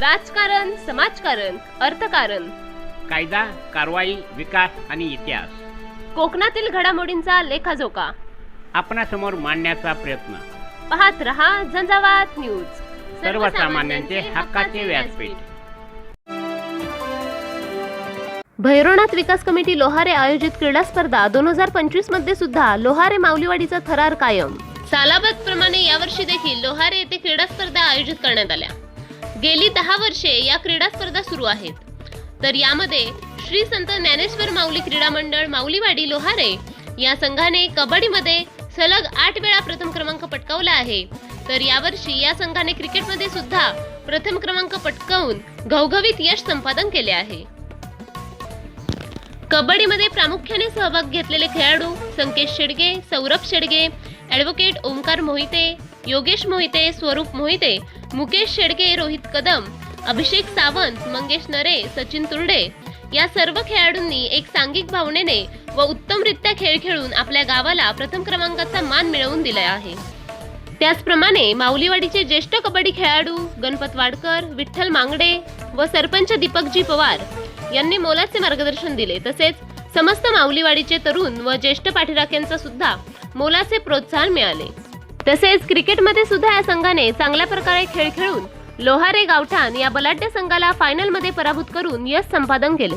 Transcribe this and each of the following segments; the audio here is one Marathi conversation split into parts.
राजकारण समाजकारण अर्थकारण. कायदा कारवाई विकास आणि इतिहास. कोकणातील घडामोडींचा लेखाजोखा. आपणासमोर मांडण्याचा प्रयत्न. पाहत रहा झंझावात न्यूज. सर्वसामान्यांचे हक्काचे व्यासपीठ. भैरवनाथ विकास कमिटी लोहारे आयोजित क्रीडा स्पर्धा दोन हजार पंचवीसमध्ये सुद्धा लोहारे माऊलीवाडीचा थरार कायम. सालाबाद प्रमाणे यावर्षी देखील लोहारे येथे क्रीडा स्पर्धा आयोजित करण्यात आल्या. गेली दहा वर्षे या क्रीडा स्पर्धा सुरू आहेत. तर यामध्ये श्री संत ज्ञानेश्वर माऊली क्रीडा मंडळ माऊलीवाडी लोहारे या संघाने कबड्डीमध्ये सलग आठ वेळा प्रथम क्रमांक पटकावला आहे. तर यावर्षी या संघाने क्रिकेटमध्ये सुद्धा प्रथम क्रमांक पटकावून घवघवीत यश संपादन केले आहे. कबड्डीमध्ये प्रामुख्याने सहभाग घेतलेले खेळाडू संकेश शेडगे सौरभ शेडगे ॲडव्होकेट ओंकार मोहिते योगेश मोहिते स्वरूप मोहिते मुकेश शेडगे रोहित कदम अभिषेक सावंत मंगेश नरे सचिन तुर्डे या सर्व खेळाडूंनी एक सांघिक भावनेने व उत्तमरित्या खेळ खेळून आपल्या गावाला प्रथम क्रमांकाचा मान मिळवून दिला आहे. त्याचप्रमाणे माऊलीवाडीचे ज्येष्ठ कबड्डी खेळाडू गणपत वाडकर विठ्ठल मांगडे व सरपंच दीपकजी पवार यांनी मोलाचे मार्गदर्शन दिले. तसेच समस्त माऊलीवाडीचे तरुण व ज्येष्ठ पाठीराख्यांचा सुद्धा मोलाचे प्रोत्साहन मिळाले. तसेच क्रिकेटमध्ये सुद्धा या संघाने चांगल्या प्रकारे खेळ खेळून लोहारे गावठाण या बलाढ्य संघाला फायनलमध्ये पराभूत करून यश संपादन केले.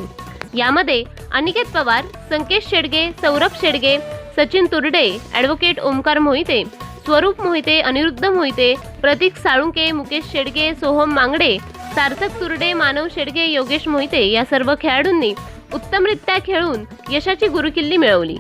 यामध्ये अनिकेत पवार संकेश शेडगे सौरभ शेडगे सचिन तुर्डे ॲडव्होकेट ओमकार मोहिते स्वरूप मोहिते अनिरुद्ध मोहिते प्रतीक साळुंके मुकेश शेडगे सोहम मांगडे सार्थक तुर्डे मानव शेडगे योगेश मोहिते या सर्व खेळाडूंनी उत्तमरित्या खेळून यशाची गुरुकिल्ली मिळवली.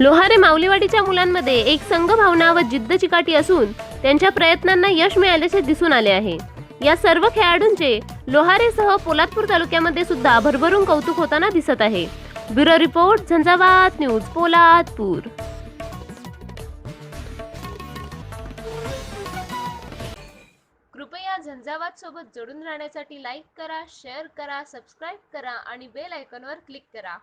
लोहारे माऊलीवाडीच्या मुलांमध्ये एक संघ भावना व जिद्द चिकाटी असून त्यांच्या प्रयत्नांना यश मिळाल्याचे दिसून आले आहे. या सर्व खेळाडूंचे लोहारेसह पोलादपूर तालुक्यामध्ये सुद्धा भरभरून कौतुक होताना दिसत आहे. Bureau report Jhanjhavat news Poladpur. कृपया झंझावात सोबत जोडून राहण्यासाठी लाईक करा शेअर करा सबस्क्राईब करा आणि बेल आयकॉनवर क्लिक करा.